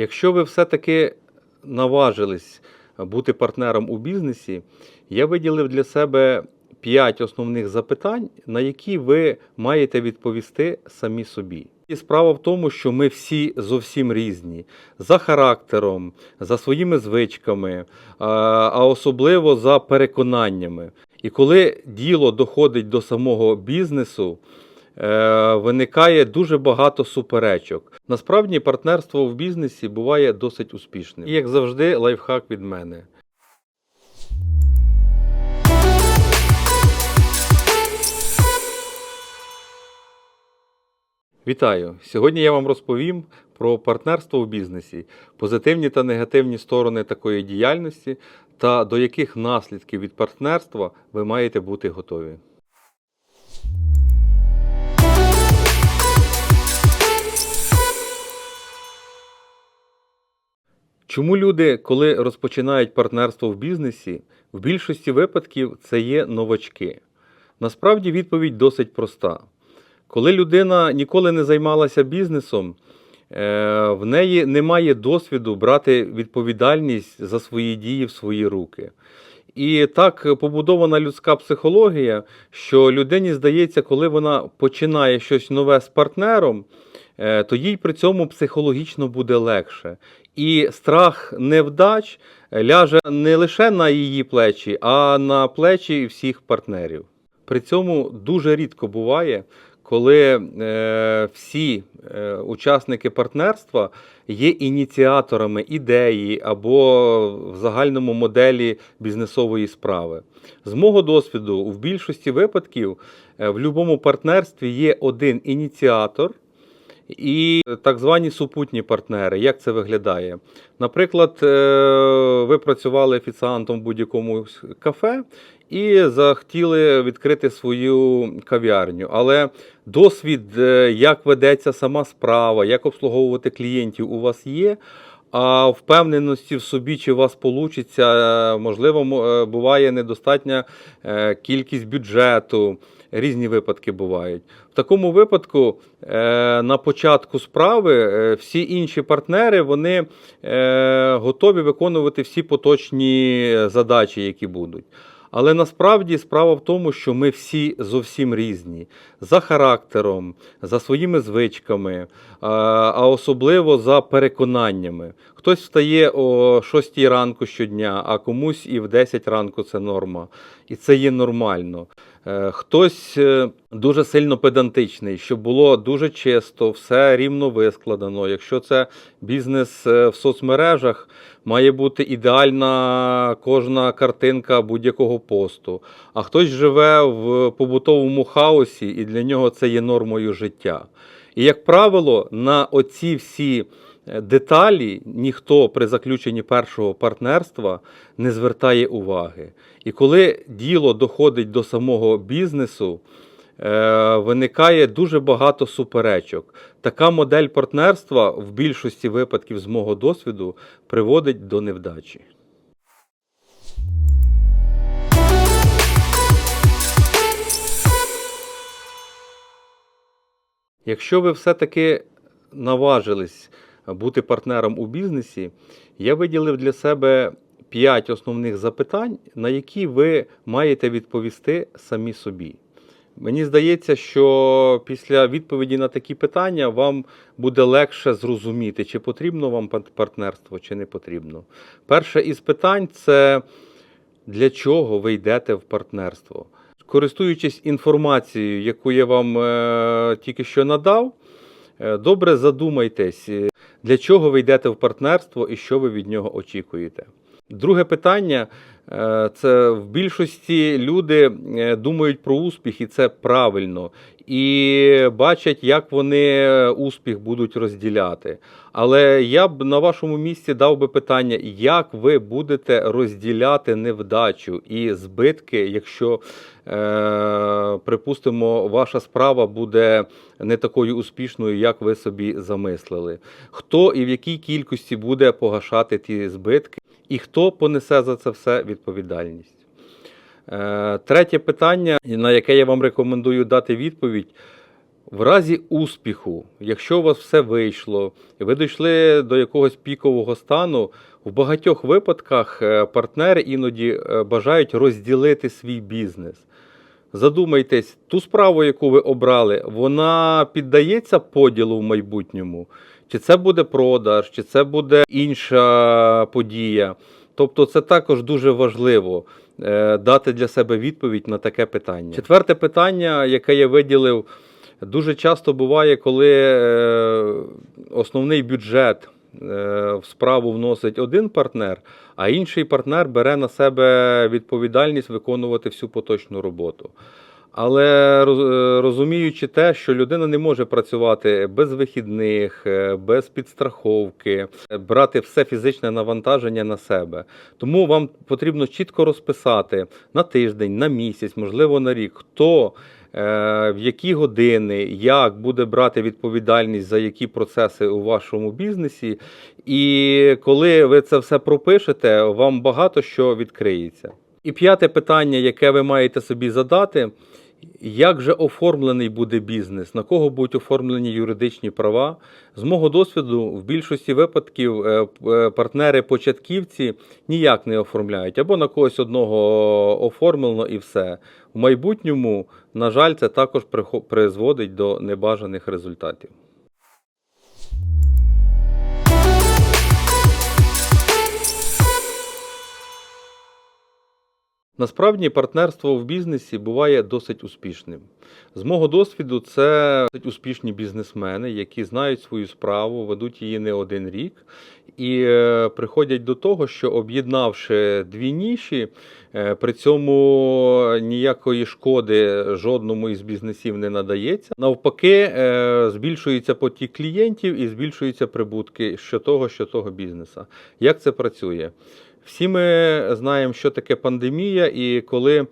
Якщо ви все-таки наважились бути партнером у бізнесі, я виділив для себе 5 основних запитань, на які ви маєте відповісти самі собі. І справа в тому, що ми всі зовсім різні за характером, за своїми звичками, а особливо за переконаннями. І коли діло доходить до самого бізнесу, виникає дуже багато суперечок. Насправді партнерство в бізнесі буває досить успішним. І як завжди, лайфхак від мене. Вітаю! Сьогодні я вам розповім про партнерство в бізнесі, позитивні та негативні сторони такої діяльності та до яких наслідків від партнерства ви маєте бути готові. Чому люди, коли розпочинають партнерство в бізнесі, в більшості випадків це є новачки? Насправді відповідь досить проста. Коли людина ніколи не займалася бізнесом, е, в неї немає досвіду брати відповідальність за свої дії в свої руки. І так побудована людська психологія, що людині здається, коли вона починає щось нове з партнером, то їй при цьому психологічно буде легше. І страх невдач ляже не лише на її плечі, а на плечі всіх партнерів. При цьому дуже рідко буває, коли е, всі е, учасники партнерства є ініціаторами ідеї або в загальному моделі бізнесової справи. З мого досвіду, в більшості випадків е, в будь-якому партнерстві є один ініціатор. І так звані супутні партнери. Як це виглядає? Наприклад, е, ви працювали офіціантом в будь-якому кафе і захотіли відкрити свою кав'ярню. Але досвід, е, як ведеться сама справа, як обслуговувати клієнтів, у вас є. А впевненості в собі, чи у вас вийде, можливо, е, буває недостатня е, кількість бюджету. Різні випадки бувають. В такому випадку е, на початку справи всі інші партнери вони готові виконувати всі поточні задачі, які будуть. Але насправді справа в тому, що ми всі зовсім різні за характером, за своїми звичками, а а особливо за переконаннями. Хтось встає о 6 ранку щодня, а комусь і в 10 ранку це норма. І це є нормально. Е, Хтось е, дуже сильно педантичний, щоб було дуже чисто, все рівно вискладено. Якщо це бізнес е, в соцмережах, має бути ідеальна кожна картинка будь-якого посту. А хтось живе в побутовому хаосі, і для нього це є нормою життя. І, як правило, на оці всі деталі ніхто при заключенні першого партнерства не звертає уваги. І коли діло доходить до самого бізнесу, е, виникає дуже багато суперечок. Така модель партнерства в більшості випадків з мого досвіду приводить до невдачі. Якщо ви все-таки наважились бути партнером у бізнесі, я виділив для себе 5 основних запитань, на які ви маєте відповісти самі собі. Мені здається, що після відповіді на такі питання вам буде легше зрозуміти, чи потрібно вам партнерство, чи не потрібно. Перше із питань це для чого ви йдете в партнерство. Користуючись інформацією, яку я вам е, тільки що надав, е, добре задумайтесь, е, для чого ви йдете в партнерство і що ви від нього очікуєте. Друге питання це в більшості люди е, думають про успіх, і це правильно. І бачать, як вони е, успіх будуть розділяти. Але я б на вашому місці дав би питання, як ви будете розділяти невдачу і збитки, якщо, е, припустимо, ваша справа буде не такою успішною, як ви собі замислили. Хто і в якій кількості буде погашати ті збитки, і хто понесе за це все відповідальність? Е, Третє питання, на яке я вам рекомендую дати відповідь. В разі успіху, якщо у вас все вийшло, і ви дійшли до якогось пікового стану, в багатьох випадках е, партнери іноді е, бажають розділити свій бізнес. Задумайтесь, ту справу, яку ви обрали, вона піддається поділу в майбутньому? Чи це буде продаж, чи це буде інша подія? Тобто, це також дуже важливо е, дати для себе відповідь на таке питання. Четверте питання, яке я виділив, дуже часто буває, коли е, основний бюджет е, в справу вносить один партнер, а інший партнер бере на себе відповідальність виконувати всю поточну роботу. Але е, розуміючи те, що людина не може працювати без вихідних, е, без підстраховки, е, брати все фізичне навантаження на себе. Тому вам потрібно чітко розписати на тиждень, на місяць, можливо, на рік, хто в які години, як буде брати відповідальність за які процеси у вашому бізнесі. І коли ви це все пропишете, вам багато що відкриється. І п'яте питання, яке ви маєте собі задати. Як же оформлений буде бізнес? На кого будуть оформлені юридичні права? З мого досвіду, в більшості випадків е, е, партнери-початківці ніяк не оформляють або на когось одного оформлено і все. В майбутньому, на жаль, це також призводить до небажаних результатів. Насправді партнерство в бізнесі буває досить успішним. З мого досвіду, це досить успішні бізнесмени, які знають свою справу, ведуть її не один рік, і е, приходять до того, що об'єднавши дві ніші, е, при цьому ніякої шкоди жодному із бізнесів не надається. Навпаки, е, збільшується потік клієнтів і збільшуються прибутки що того, що того бізнеса. Як це працює? Всі ми знаємо, що таке пандемія, і коли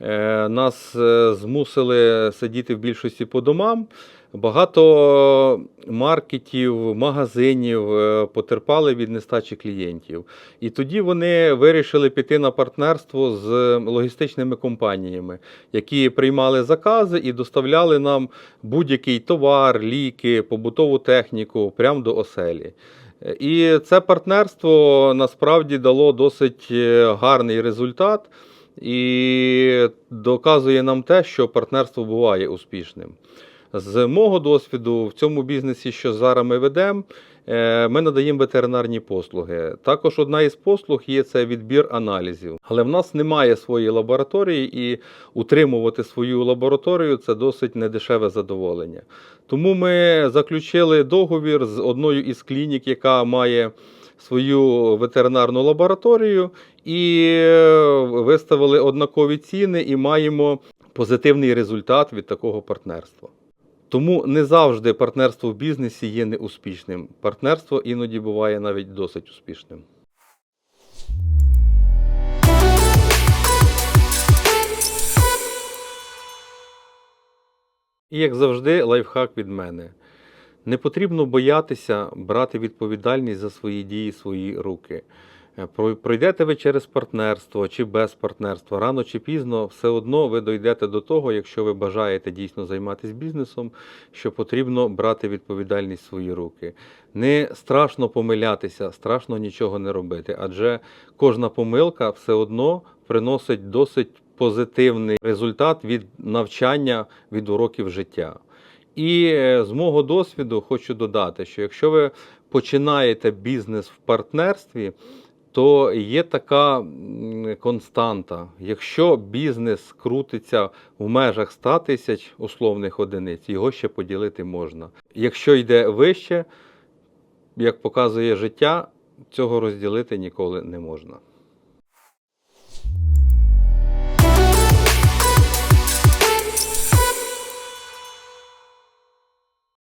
е, нас е, змусили сидіти в більшості по домам, багато маркетів, магазинів е, потерпали від нестачі клієнтів. І тоді вони вирішили піти на партнерство з логістичними компаніями, які приймали закази і доставляли нам будь-який товар, ліки, побутову техніку прямо до оселі. І це партнерство насправді дало досить е, гарний результат і доказує нам те, що партнерство буває успішним. З мого досвіду в цьому бізнесі, що зараз ми ведемо, е, ми надаємо ветеринарні послуги. Також одна із послуг є це відбір аналізів. Але в нас немає своєї лабораторії, і утримувати свою лабораторію це досить недешеве задоволення. Тому ми заключили договір з одною із клінік, яка має свою ветеринарну лабораторію, і е, виставили однакові ціни і маємо позитивний результат від такого партнерства. Тому не завжди партнерство в бізнесі є неуспішним. Партнерство іноді буває навіть досить успішним. І як завжди, лайфхак від мене. Не потрібно боятися брати відповідальність за свої дії свої руки. Е, про- Пройдете ви через партнерство чи без партнерства, рано чи пізно, все одно ви дійдете до того, якщо ви бажаєте дійсно займатися бізнесом, що потрібно брати відповідальність в свої руки. Не страшно помилятися, страшно нічого не робити, адже кожна помилка все одно приносить досить позитивний результат від навчання від уроків життя. І е, з мого досвіду хочу додати, що якщо ви починаєте бізнес в партнерстві, то є така константа. Якщо бізнес крутиться в межах 100 тисяч условних одиниць, його ще поділити можна. Якщо йде вище, як показує життя, цього розділити ніколи не можна.